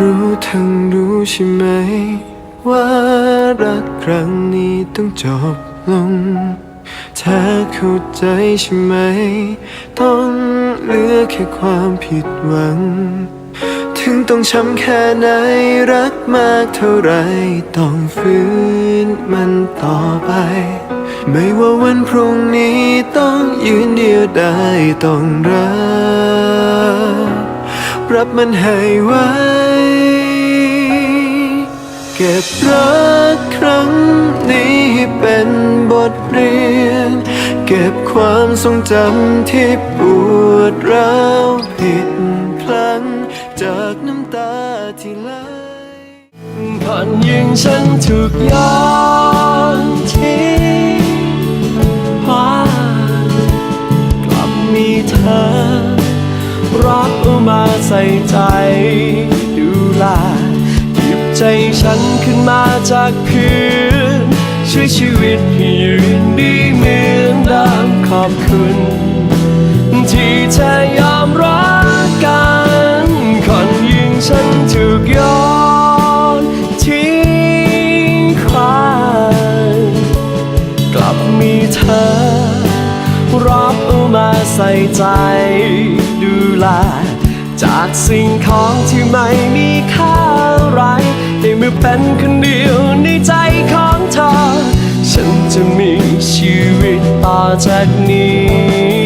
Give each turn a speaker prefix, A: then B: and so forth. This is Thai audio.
A: รู้ทั้งรู้ใช่ไหม ว่ารักครั้งนี้ต้องจบลงถ้าเข้าใจใช่ไหม ต้องเหลือแค่ความผิดหวัง ถึงต้องช้ำแค่ไหนรักมากเท่าไรต้องฝืนมันต่อไป ไม่ว่าวันพรุ่งนี้ต้องยืนเดียวได้ต้องรักรับมันให้ไว้ ก็บรักครั้งนี้เป็นบทเรียน เก็บความทรงจำที่ปวดร้าวผิดพลังจากน้ำตาที่ไหล
B: ก่อนยิงฉันถูกย้อนทิ้งว่ากลับมีเธอ รักเอามาใส่ใจ ใจฉันขึ้นมาจากพื้นช่วยชีวิตให้ยืนดีเหมือนเดิมขอบคุณ ที่เธอยอมรักกันก่อนยิงฉันถูกย้อนทิ้งควายกลับมีเธอ รับเอามาใส่ใจดูแลจากสิ่งของที่ไม่มีค่า เมื่อเป็นคนเดียวในใจของเธอ ฉันจะมีชีวิตต่อจากนี้